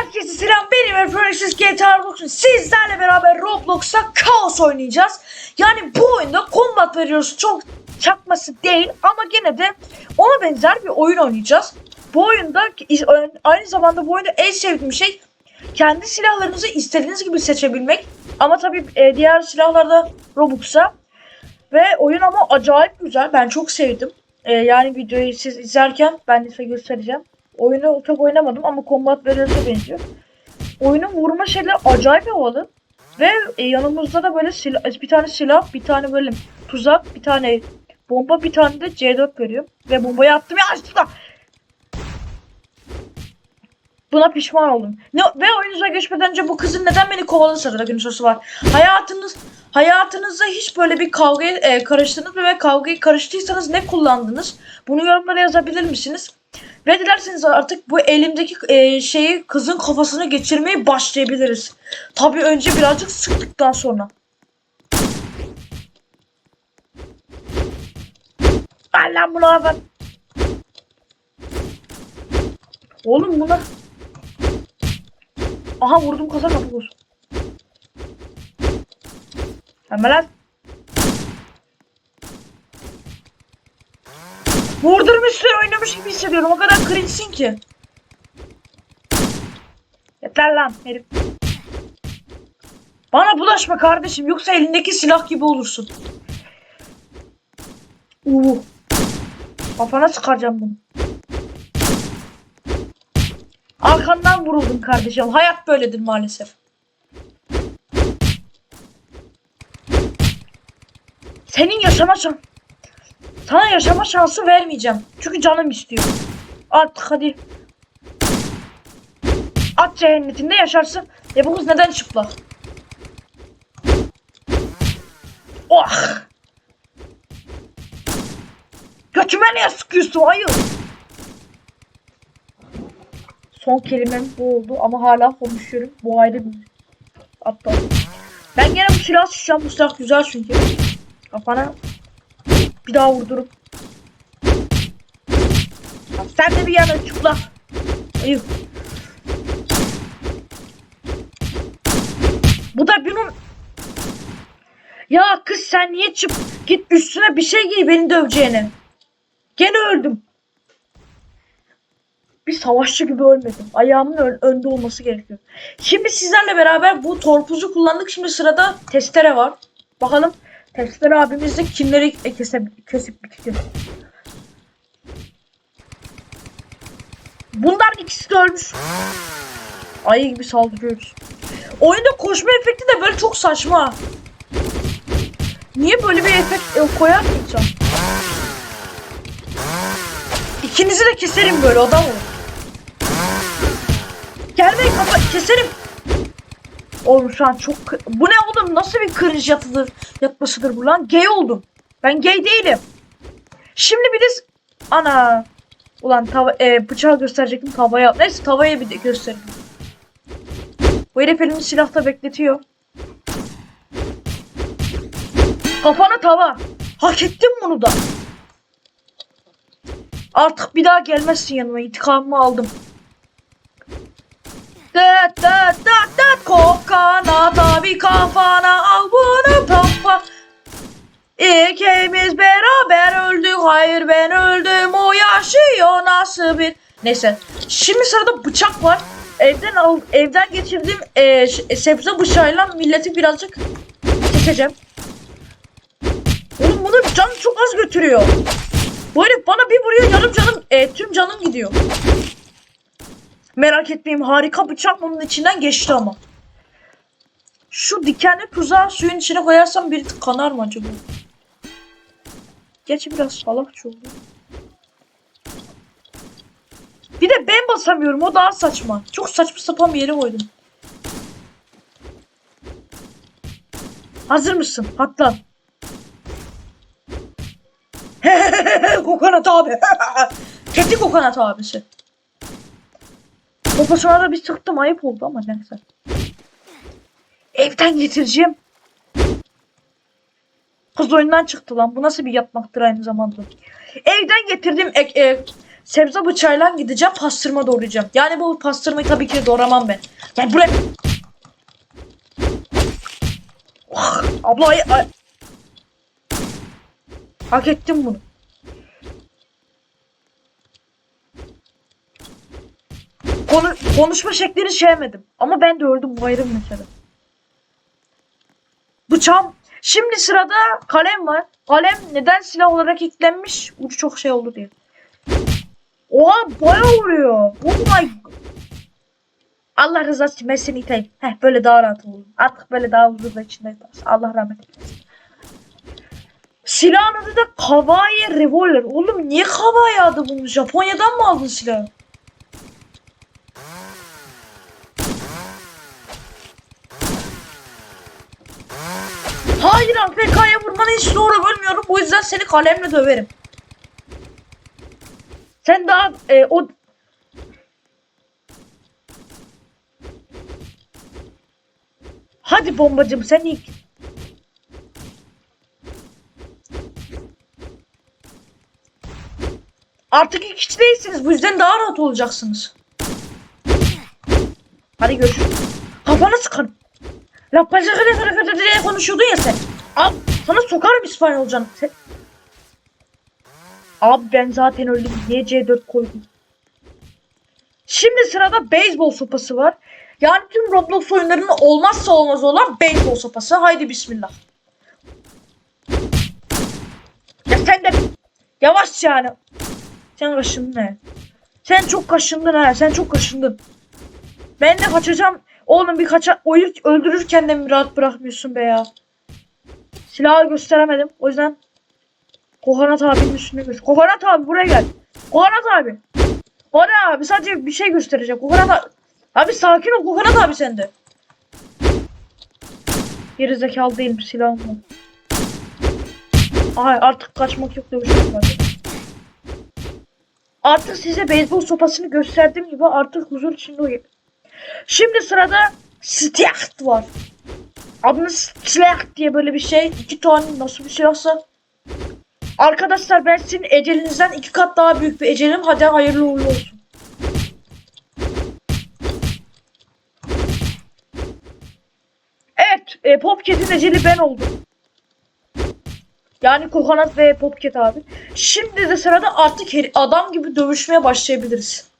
Herkese selam benim Efraxiz GTA Roblox'un sizlerle beraber Roblox'ta kaos oynayacağız. Yani bu oyunda combat veriyoruz çok çakması değil ama gene de ona benzer bir oyun oynayacağız. Bu oyunda aynı zamanda bu oyunda en sevdiğim şey kendi silahlarınızı istediğiniz gibi seçebilmek. Ama tabii e, diğer silahlarda Robux'a. Ve oyun ama acayip güzel. Ben çok sevdim. E, yani videoyu siz izlerken ben size göstereceğim. Oyunu çok oynamadım ama Combat Warriors'a benziyor. Oyunun vurma şeyleri acayip havalı. Ve e, yanımızda da böyle silah, bir tane silah, bir tane böyle tuzak, bir tane bomba, bir tane de C4 görüyorum. Ve bombayı attım ya açtım Buna pişman oldum. Ne, ve oyunuza geçmeden önce bu kızın neden beni kovaladı sırada gün sorusu var. Hayatınız hayatınızda hiç böyle bir kavgaya e, karıştınız mı ve kavgayı karıştıysanız ne kullandınız? Bunu yorumlara yazabilir misiniz? Ve dilerseniz artık bu elimdeki e, şeyi kızın kafasına geçirmeye başlayabiliriz. Tabii önce birazcık sıktıktan sonra. Al lan bunu abi. Oğlum buna. Aha vurdum kaza kapı olsun. Hemen lan. Vurdurmuşsun oynamış gibi hissediyorum. O kadar cringe'sin ki. Yeter lan herif. Bana bulaşma kardeşim. Yoksa elindeki silah gibi olursun. Uuu. Kafana çıkaracağım bunu. Arkandan vuruldum kardeşim. Hayat böyledir maalesef. Senin yaşama şans... Sana yaşama şansı vermeyeceğim. Çünkü canım istiyor. Artık hadi. At cehennetinde yaşarsın. Ya bu kız neden çıplak? Oh! Götüme niye sıkıyorsun ayı? Son kelimem bu oldu ama hala konuşuyorum. Bu ayrı bir aptal. Ben gene bu silah sıçacağım. Bu silah güzel çünkü. Kafana bir daha vurdurup. Sen de bir yana çıplak. Ayıp. Bu da bunun ya kız sen niye çıp git üstüne bir şey giy beni döveceğine. Gene öldüm. Bir savaşçı gibi ölmedim. Ayağımın ön- önde olması gerekiyor. Şimdi sizlerle beraber bu torpuzu kullandık. Şimdi sırada testere var. Bakalım testere abimiz de kimleri kesip, kesip bitirdi. Bunlar ikisi de ölmüş. Ayı gibi saldırıyoruz. Oyunda koşma efekti de böyle çok saçma. Niye böyle bir efekt e, koyar insan? İkinizi de keserim böyle adam olur. Gelmeyin kafa keserim. Oğlum şu an çok... Bu ne oğlum? Nasıl bir cringe yatıdır, yatmasıdır bu lan? Gay oldum. Ben gay değilim. Şimdi bir de... Ana. Ulan tava, e, bıçağı gösterecektim tavaya. Neyse tavaya bir de göstereyim. Bu herif elini silahta bekletiyor. Kafana tava. Hak ettin bunu da. Artık bir daha gelmezsin yanıma. İntikamımı aldım. Dıt dıt dıt tabi kafana al bunu pampa. İkimiz beraber öldük. Hayır ben öldüm. O yaşıyor nasıl bir... Neyse. Şimdi sırada bıçak var. Evden al, evden getirdiğim e, sebze bıçağıyla milleti birazcık keseceğim. Oğlum bunun canı çok az götürüyor. Bu herif bana bir vuruyor yarım canım e, tüm canım gidiyor. Merak etmeyin harika bıçak bunun içinden geçti ama. Şu dikenli tuzağı suyun içine koyarsam bir tık kanar mı acaba? Gerçi biraz salakça oldu. Bir de ben basamıyorum o daha saçma. Çok saçma sapan bir yere koydum. Hazır mısın? Patla. kokonat abi. Keti kokonat abisi. Kafasına da bir sıktım ayıp oldu ama neyse. Evden getireceğim. Kız oyundan çıktı lan. Bu nasıl bir yapmaktır aynı zamanda. Evden getirdiğim ek, e, sebze bıçağıyla gideceğim pastırma doğrayacağım. Yani bu pastırmayı tabii ki doğramam ben. Gel buraya. Ah, Abla ay, ay- Hak ettim bunu. Konu, konuşma şeklini sevmedim. Ama ben de öldüm bu ayrı bir mesele. Bıçağım. Şimdi sırada kalem var. Kalem neden silah olarak eklenmiş? Ucu çok şey oldu diye. Oha bayağı vuruyor. Oh my Allah rızası için ben seni iteyim. Heh böyle daha rahat olur. Artık böyle daha huzur ve içinde yaparsın. Allah rahmet eylesin. Silahın adı da Kawaii Revolver. Oğlum niye Kawaii adı bunun? Japonya'dan mı aldın silahı? Hayır AFK'ya vurmanı hiç doğru görmüyorum. Bu yüzden seni kalemle döverim. Sen daha e, o Hadi bombacım sen ilk. Artık ilk kişi değilsiniz. Bu yüzden daha rahat olacaksınız. Hadi görüşürüz. Kafana sıkarım. La kare diye konuşuyordun ya sen. Abi sana sokarım İspanyolcanı. Sen... Abi ben zaten öldüm. Niye C4 koydum? Şimdi sırada beyzbol sopası var. Yani tüm Roblox oyunlarının olmazsa olmaz olan beyzbol sopası. Haydi bismillah. Ya sen de yavaş yani. Sen kaşındın he. Sen çok kaşındın ha. Sen çok kaşındın. Ben de kaçacağım. Oğlum bir kaça oyun öldürürken de mi rahat bırakmıyorsun be ya. Silahı gösteremedim. O yüzden Kohanat abinin üstüne göster. Kohanat abi buraya gel. Kohanat abi. Kohanat abi sadece bir şey göstereceğim. Kohanat abi. Abi sakin ol Kohanat abi sen de. Geri zekalı değilim silahım var. Ay artık kaçmak yok dövüşmek var. Artık size beyzbol sopasını gösterdiğim gibi artık huzur içinde uyuyun. Şimdi sırada Stiacht var. Adını Stiacht diye böyle bir şey. İki tane nasıl bir silahsa. Arkadaşlar ben sizin ecelinizden iki kat daha büyük bir ecelim. Hadi hayırlı uğurlu olsun. Evet, e, Popket'in eceli ben oldum. Yani Kokonat ve Popket abi. Şimdi de sırada artık adam gibi dövüşmeye başlayabiliriz.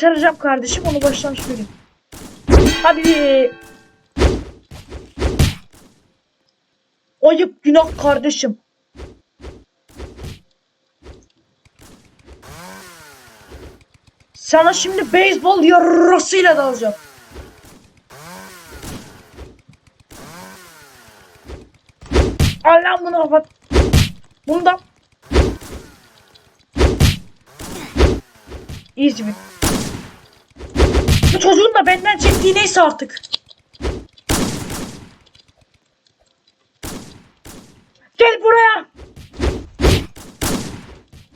Kaçıracağım kardeşim. Onu baştan söyleyeyim. Hadi. Ayıp günah kardeşim. Sana şimdi beyzbol yarasıyla dalacağım. Al lan bunu kapat. Bunu da. Bu çocuğun da benden çektiği neyse artık. Gel buraya.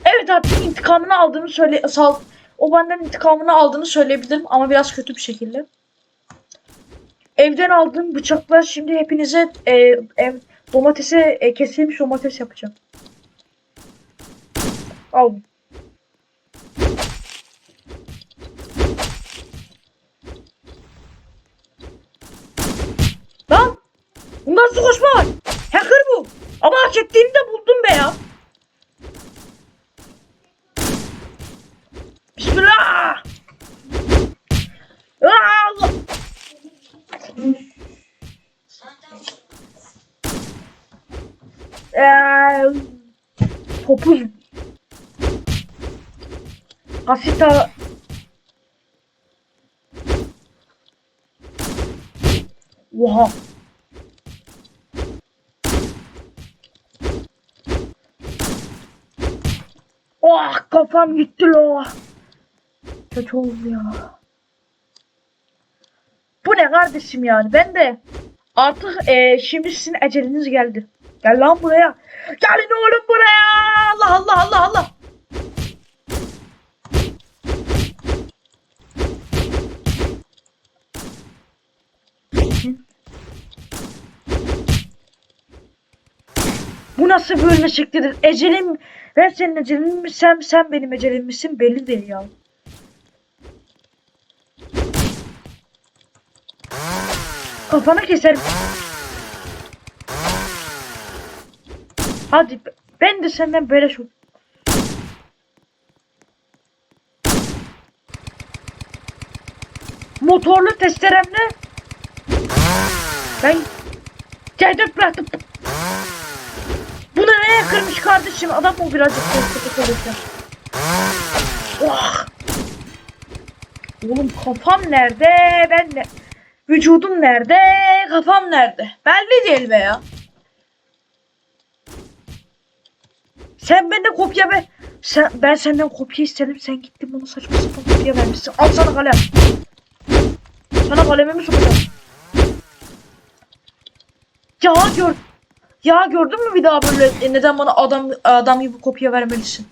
Evet artık intikamını aldığını söyle sal. O benden intikamını aldığını söyleyebilirim ama biraz kötü bir şekilde. Evden aldığım bıçaklar şimdi hepinize e, ev, domatese e, kesilmiş domates yapacağım. Al. Lan! Bundan nasıl koşma var? Hacker bu. Ama hak ettiğini de buldum be ya. Bismillah. Allah. Eee, topuz. Kasita. Oha. Oh kafam gitti lo. Kötü oldu ya. Bu ne kardeşim yani ben de artık e, şimdi sizin eceliniz geldi. Gel lan buraya. Gelin oğlum buraya. Allah Allah Allah Allah. Nasıl bir ölme şeklidir? Ecelim ben senin ecelin mi sen, sen benim ecelim misin belli değil ya. Kafana keserim. Hadi be- ben de senden böyle şu. Motorlu testeremle ben C4 bıraktım. Bunu neye kırmış kardeşim? Adam o birazcık korkuttu olursa. Oh. Oğlum kafam nerede? Ben ne? Vücudum nerede? Kafam nerede? Belli değil be ya. Sen benden kopya ver. Sen, ben senden kopya istedim. Sen gittin bana saçma sapan kopya vermişsin. Al sana kalem. Sana kalemimi sokacağım. Ya gör. Ya gördün mü bir daha böyle e, neden bana adam adam gibi kopya vermelisin?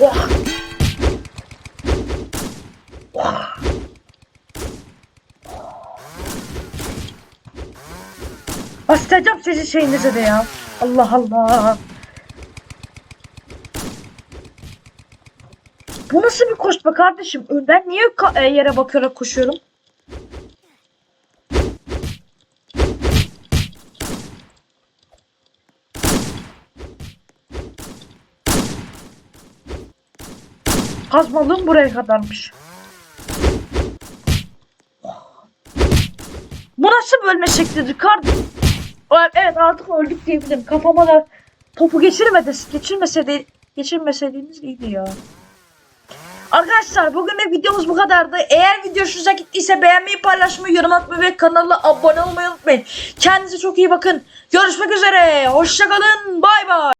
Oh. Oh. Bastıracağım sizi şeyinize de ya. Allah Allah. Bu nasıl bir koşma kardeşim? Ben niye e, yere bakarak koşuyorum? Kazmalığım buraya kadarmış. Bu nasıl bölme şeklidir kardeşim? Evet artık öldük diyebilirim. Kafama da topu geçirmedi, geçirmeseydi, geçirmeseydiniz iyiydi ya. Arkadaşlar bugün videomuz bu kadardı. Eğer video hoşunuza gittiyse beğenmeyi, paylaşmayı, yorum atmayı ve kanala abone olmayı unutmayın. Kendinize çok iyi bakın. Görüşmek üzere. Hoşçakalın. Bay bay.